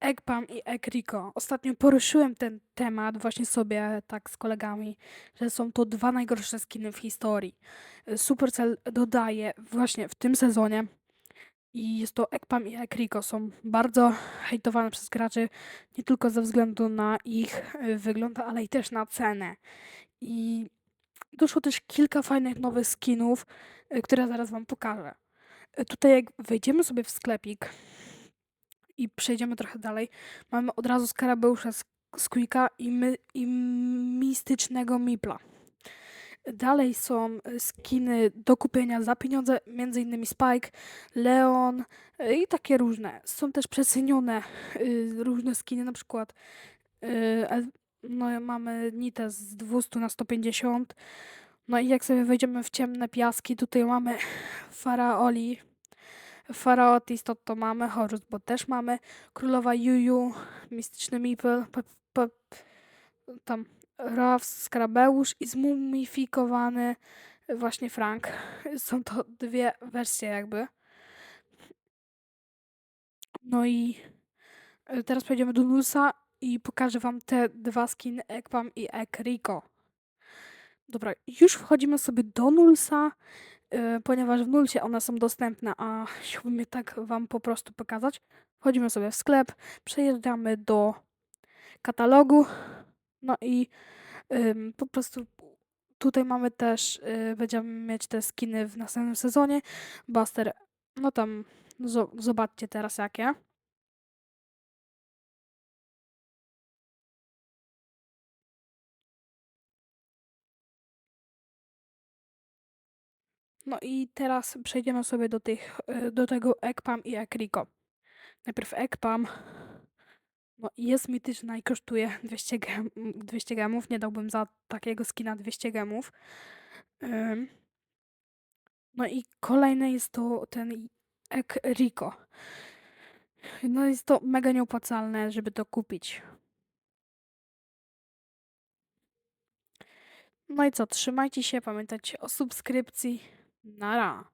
Eggpam i Egriko. Ostatnio poruszyłem ten temat właśnie sobie tak z kolegami, że są to dwa najgorsze skiny w historii. Supercell dodaje właśnie w tym sezonie i jest to Eggpam i Egriko. Są bardzo hejtowane przez graczy nie tylko ze względu na ich y, wygląd, ale i też na cenę. I doszło też kilka fajnych nowych skinów, y, które zaraz wam pokażę. Y, Tutaj jak wejdziemy sobie w sklepik, i przejdziemy trochę dalej, mamy od razu Skarabeusza, Squeaka i, my, i mistycznego Mipla. Dalej są y, skiny do kupienia za pieniądze, m.in. Spike, Leon y, i takie różne. Są też przecenione y, różne skiny, na przykład y, no, mamy Nitę z 200 na 150. No i jak sobie wejdziemy w ciemne piaski, tutaj mamy Faraoli, Faraotis to, to mamy, Horus, bo też mamy, Królowa Juju, Mistyczny Meeple, tam Raf, Skarabeusz i zmumifikowany właśnie Frank. Są to dwie wersje jakby. No i e, teraz przejdziemy do Nulsa i pokażę wam te dwa skiny Ekpam i Ek Rico. Dobra, już wchodzimy sobie do Nulsa, ponieważ w Nulsie one są dostępne, a chciałbym je tak wam po prostu pokazać. Wchodzimy sobie w sklep, przejeżdżamy do katalogu, no i ym, po prostu tutaj mamy też, y, będziemy mieć te skiny w następnym sezonie. Buster, no tam, zo- zobaczcie teraz jakie. No i teraz przejdziemy sobie do tych, y, do tego Ekpam i Ekriko. Najpierw Ekpam. No jest mityczna i kosztuje 200, gem, 200 gemów. Nie dałbym za takiego skina 200 gemów. No i kolejne jest to ten Ek Rico. No jest to mega nieopłacalne, żeby to kupić. No i co, trzymajcie się, pamiętajcie o subskrypcji. Nada.